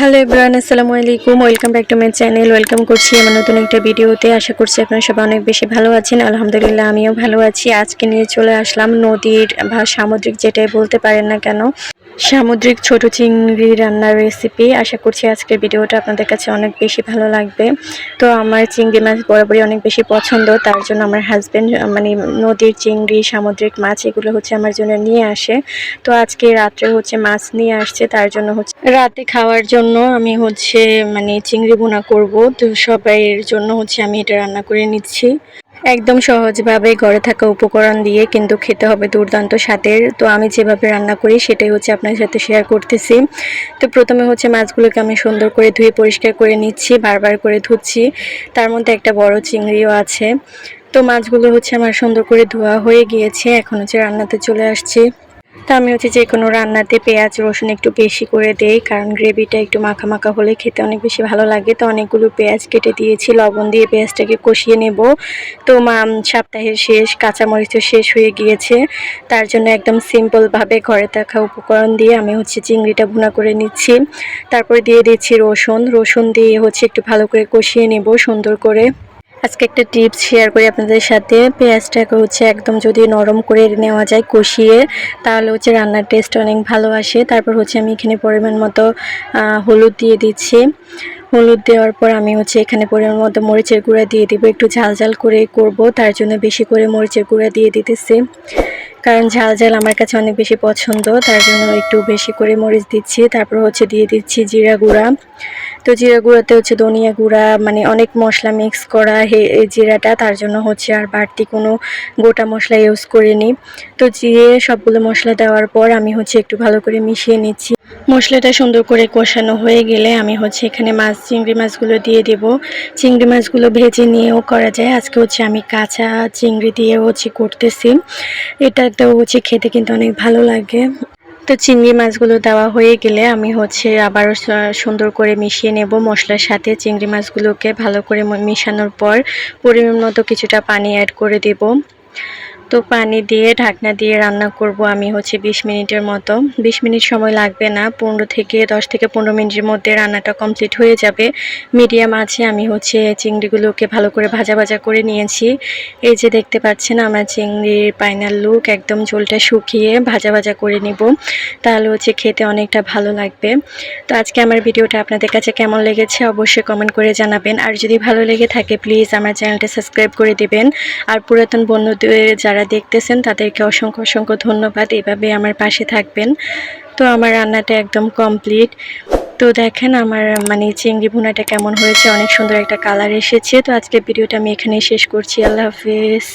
Hello everyone আসসালামু আলাইকুম welcome back to my channel welcome করছি আমার নতুন একটা ভিডিওতে। আশা করছি আপনারা সবাই অনেক বেশি ভালো আছেন। আলহামদুলিল্লাহ, আমিও ভালো আছি। আজকে নিয়ে চলে আসলাম নদীর বা সামুদ্রিক যেটাই বলতে পারেন না কেন। সামুদ্রিক ছোট চিংড়ি রান্নার রেসিপি আশা করছি আজকের ভিডিওটা আপনাদের কাছে অনেক বেশি ভালো লাগবে। তো আমার চিংড়ি মাছ বরাবরই অনেক বেশি পছন্দ। তার জন্য আমার হাজব্যান্ড মানে নদীর চিংড়ি, সামুদ্রিক মাছ, এগুলো হচ্ছে আমার জন্য নিয়ে আসে। তো আজকে রাত্রে হচ্ছে মাছ নিয়ে আসছে। তার জন্য হচ্ছে রাতে খাওয়ার জন্য আমি হচ্ছে মানে চিংড়ি বোনা করব। তো সবাইয়ের জন্য হচ্ছে আমি এটা রান্না করে নিচ্ছি। একদম সহজভাবে ঘরে থাকা উপকরণ দিয়ে কিন্তু খেতে হবে দুর্দান্ত স্বাদের। তো আমি যেভাবে রান্না করি সেটাই হচ্ছে আপনার সাথে শেয়ার করতেছি। তো প্রথমে হচ্ছে মাছগুলোকে আমি সুন্দর করে ধুয়ে পরিষ্কার করে নিচ্ছি, বারবার করে ধুচ্ছি। তার মধ্যে একটা বড় চিংড়িও আছে। তো মাছগুলো হচ্ছে আমার সুন্দর করে ধোয়া হয়ে গিয়েছে, এখন হচ্ছে রান্নাতে চলে আসছি। তো আমি হচ্ছে যে কোনো রান্নাতে পেঁয়াজ, রসুন একটু বেশি করে দেই, কারণ গ্রেভিটা একটু মাখা মাখা হলে খেতে অনেক বেশি ভালো লাগে। তো অনেকগুলো পেঁয়াজ কেটে দিয়েছি, লবণ দিয়ে পেঁয়াজটাকে কষিয়ে নেব। তো মা সপ্তাহের শেষ, কাঁচামরিচও শেষ হয়ে গিয়েছে। তার জন্য একদম সিম্পলভাবে ঘরে থাকা উপকরণ দিয়ে আমি হচ্ছে চিংড়িটা ভুনা করে নিচ্ছি। তারপরে দিয়ে দিচ্ছি রসুন। রসুন দিয়ে হচ্ছে একটু ভালো করে কষিয়ে নেব সুন্দর করে। আজকে একটা টিপস শেয়ার করি আপনাদের সাথে। পেঁয়াজটাকে হচ্ছে একদম যদি নরম করে নেওয়া যায় কষিয়ে, তাহলে হচ্ছে রান্নার টেস্ট অনেক ভালো আসে। তারপর হচ্ছে আমি এখানে পরিমাণ মতো হলুদ দিয়ে দিচ্ছি। হলুদ দেওয়ার পর আমি হচ্ছে এখানে পরিমাণ মতো মরিচের গুঁড়া দিয়ে দিব। একটু ঝাল ঝাল করে করব, তার জন্য বেশি করে মরিচের গুঁড়া দিয়ে দিতেছি। কারণ ঝাল ঝাল আমার কাছে অনেক বেশি পছন্দ, তার জন্য একটু বেশি করে মরিচ দিচ্ছি। তারপর হচ্ছে দিয়ে দিচ্ছি জিরা গুঁড়া। তো জিরা গুঁড়াতে হচ্ছে ধনিয়া গুঁড়া মানে অনেক মশলা মিক্স করা হে জিরাটা, তার জন্য হচ্ছে আর বাড়তি কোনো গোটা মশলা ইউজ করিনি। তো জিরে সবগুলো মশলা দেওয়ার পর আমি হচ্ছে একটু ভালো করে মিশিয়ে নিচ্ছি। মশলাটা সুন্দর করে কষানো হয়ে গেলে আমি হচ্ছে এখানে মাছ, চিংড়ি মাছগুলো দিয়ে দেব। চিংড়ি মাছগুলো ভেজে নিয়েও করা যায়। আজকে হচ্ছে আমি কাঁচা চিংড়ি দিয়ে হচ্ছে করতেছি। এটা এটাতেও হচ্ছে খেতে কিন্তু অনেক ভালো লাগে। তো চিংড়ি মাছগুলো দেওয়া হয়ে গেলে আমি হচ্ছে আবার সুন্দর করে মিশিয়ে নেব মশলার সাথে। চিংড়ি মাছগুলোকে ভালো করে মিশানোর পর পরিমাণ মতো কিছুটা পানি অ্যাড করে দেব। তো পানি দিয়ে ঢাকনা দিয়ে রান্না করব আমি হচ্ছে বিশ মিনিটের মতো। বিশ মিনিট সময় লাগবে না, পনেরো থেকে দশ থেকে পনেরো মিনিটের মধ্যে রান্নাটা কমপ্লিট হয়ে যাবে। মিডিয়াম আছে, আমি হচ্ছে চিংড়িগুলোকে ভালো করে ভাজা ভাজা করে নিয়েছি। এই যে দেখতে পাচ্ছেন, আমার চিংড়ির পাইনাল লুক একদম ঝোলটা শুকিয়ে ভাজা ভাজা করে নিব। তাহলে হচ্ছে খেতে অনেকটা ভালো লাগবে। তো আজকে আমার ভিডিওটা আপনাদের কাছে কেমন লেগেছে অবশ্যই কমেন্ট করে জানাবেন। আর যদি ভালো লেগে থাকে প্লিজ আমার চ্যানেলটা সাবস্ক্রাইব করে দিবেন। আর পুরাতন বন্ধুদের যারা দেখতেছেন, তাদেরকে অসংখ্য অসংখ্য ধন্যবাদ। এভাবে আমার পাশে থাকবেন। তো আমার রান্নাটা একদম কমপ্লিট। তো দেখেন আমার মানে চিংড়ি ভুনাটা কেমন হয়েছে, অনেক সুন্দর একটা কালার এসেছে। তো আজকে ভিডিওটা আমি এখানেই শেষ করছি। আল্লাহ হাফিজ।